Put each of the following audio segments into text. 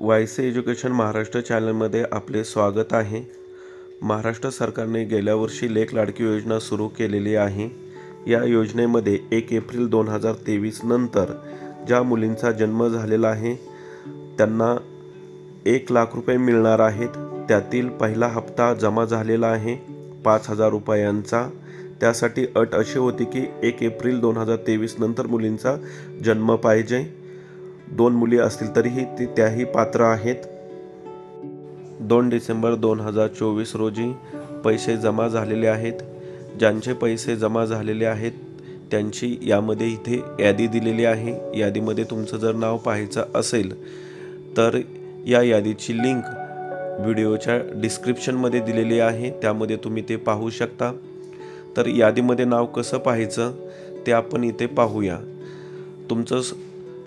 Wayse education Maharashtra चॅनलमध्ये आपले स्वागत आहे. महाराष्ट्र सरकारने गेल्या वर्षी लेख लाडकी योजना सुरू केलेली आहे. या योजनेमध्ये एक एप्रिल दोन हजार तेवीस नंतर ज्या मुलींचा जन्म झालेला आहे त्यांना एक लाख रुपये मिळणार आहेत. त्यातील पहिला हप्ता जमा झालेला आहे पाच हजार रुपयांचा. त्यासाठी अट अशी होती की एक एप्रिल दोन हजार तेवीस नंतर मुलींचा जन्म पाहिजे. दोन मुली असतील तरीही ती त्याही पात्र आहेत. दोन डिसेंबर दोन हजार चोवीस रोजी पैसे जमा झालेले आहेत. ज्यांचे पैसे जमा झालेले आहेत त्यांची यामध्ये इथे यादी दिलेली आहे. यादीमध्ये तुमचं जर नाव पाहायचं असेल तर या यादीची लिंक व्हिडिओच्या डिस्क्रिप्शनमध्ये दिलेली आहे. त्यामध्ये तुम्ही ते पाहू शकता. तर यादीमध्ये नाव कसं पाहायचं ते आपण इथे पाहूया. तुमचं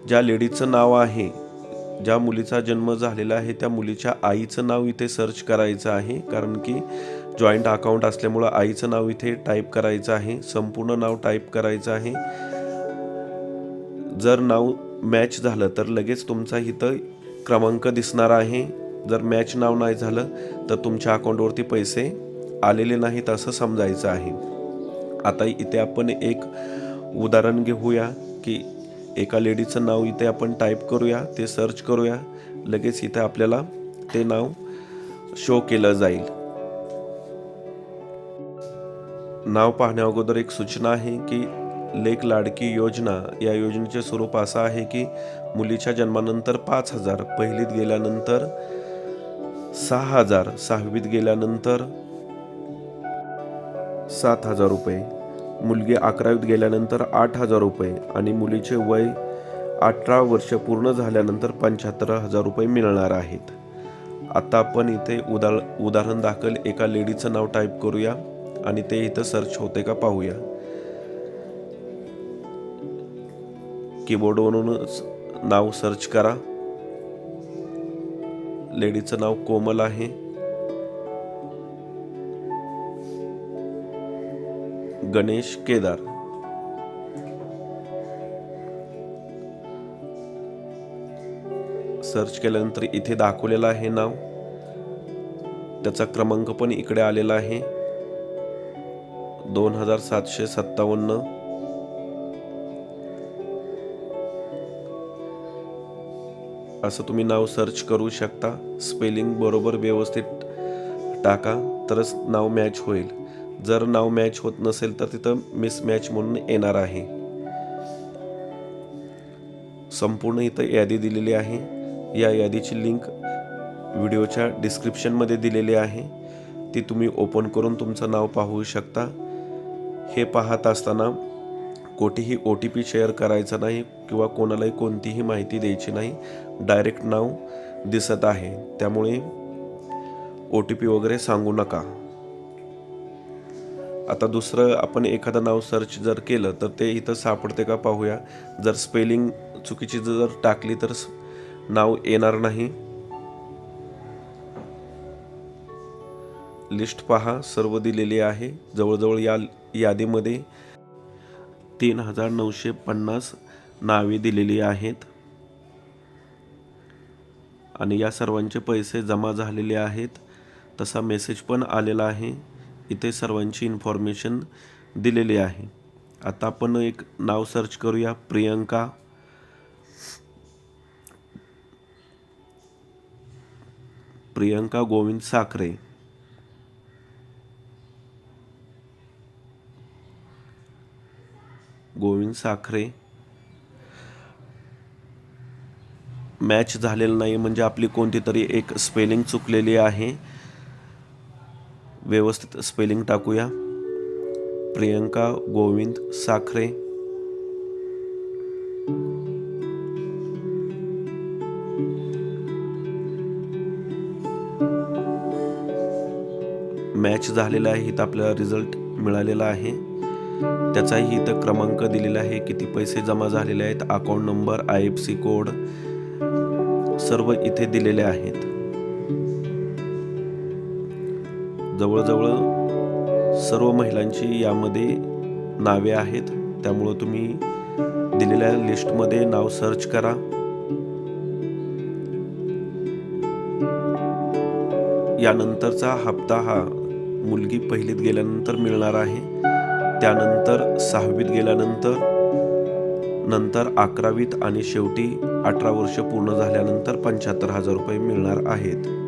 ज्या लेडीचं नाव आहे ज्या मुलीचा जन्म झालेला आहे त्या मुलीच्या आईचं नाव इथे सर्च करायचं आहे. कारण की जॉईंट अकाउंट असल्यामुळं आईचं नाव इथे टाईप करायचं आहे. संपूर्ण नाव टाईप करायचं आहे. जर नाव मॅच झालं तर लगेच तुमचा इथं क्रमांक दिसणार आहे. जर मॅच नाव नाही झालं तर तुमच्या अकाउंटवरती पैसे आलेले नाहीत असं समजायचं आहे. आता इथे आपण एक उदाहरण घेऊया की एका लेडीचं नाव इथे आपण टाईप करूया ते सर्च करूया. लगेच इथे आपल्याला ते नाव शो केलं जाईल. नाव पाहण्या अगोदर एक सूचना आहे की लेख लाडकी योजना या योजनेचे स्वरूप असं आहे की मुलीच्या जन्मानंतर पाच हजार पहिलीत गेल्यानंतर सहा हजार सहावीत गेल्यानंतर सात हजार रुपये. मुलगी अकरावीत गेल्यानंतर आठ हजार रुपये आणि मुलीचे वय अठरा वर्ष पूर्ण झाल्यानंतर पंच्याहत्तर हजार रुपये मिळणार आहेत. आता आपण इथे उदा उदाहरण दाखल एका लेडीचं नाव टाईप करूया आणि ते इथं सर्च होते का पाहूया. कीबोर्डवरूनच नाव सर्च करा. लेडीचं नाव कोमल आहे. गणेश केदार. सर्च केल्यानंतर इथे दाखवलेलं आहे नाव. त्याचा क्रमांक पण इकडे आलेला आहे. दोन हजार सातशे सत्तावन्न. असं तुम्ही नाव सर्च करू शकता. स्पेलिंग बरोबर व्यवस्थित टाका तरच नाव मॅच होईल. जर नाव मॅच होत नसेल तर तिथं मिस मॅच म्हणून येणार आहे. संपूर्ण इथं यादी दिलेली आहे. या यादीची लिंक व्हिडिओच्या डिस्क्रिप्शनमध्ये दिलेली आहे. ती तुम्ही ओपन करून तुमचं नाव पाहू शकता. हे पाहत असताना कोठेही ओ टी पी शेअर करायचा नाही किंवा कोणालाही कोणतीही माहिती द्यायची नाही. डायरेक्ट नाव दिसत आहे. त्यामुळे ओ टी पी वगैरे सांगू नका. आता दुसरं आपण एखादं नाव सर्च जर केलं तर ते इथं सापडते का पाहूया. जर स्पेलिंग चुकीची जर टाकली तर नाव येणार नाही. लिस्ट पहा सर्व दिलेली आहे. जवळजवळ या यादीमध्ये तीन हजार नऊशे पन्नास नावे दिलेली आहेत. आणि या सर्वांचे पैसे जमा झालेले आहेत. तसा मेसेज पण आलेला आहे. इथे सर्वांची इन्फॉर्मेशन दिलेली आहे. आता आपण एक नाव सर्च करूया. प्रियंका. प्रियंका गोविंद साखरे. गोविंद साखरे. मॅच झालेलं नाही म्हणजे आपली कोणती तरी एक स्पेलिंग चुकलेली आहे. व्यवस्थित स्पेलिंग टाकूया. प्रियंका गोविंद साखरे. मॅच झालेला आहे इथं आपल्याला रिझल्ट मिळालेला आहे. त्याचाही इथं क्रमांक दिलेला आहे किती पैसे जमा झालेले आहेत account number I F C code सर्व इथे दिलेले आहेत. जवळजवळ सर्व महिलांची यामध्ये नावे आहेत. त्यामुळं तुम्ही दिलेल्या लिस्टमध्ये नाव सर्च करा. यानंतरचा हप्ता हा मुलगी पहिलीत गेल्यानंतर मिळणार आहे. त्यानंतर सहावीत गेल्यानंतर नंतर अकरावीत आणि शेवटी अठरा वर्ष पूर्ण झाल्यानंतर पंच्याहत्तर हजार रुपये मिळणार आहेत.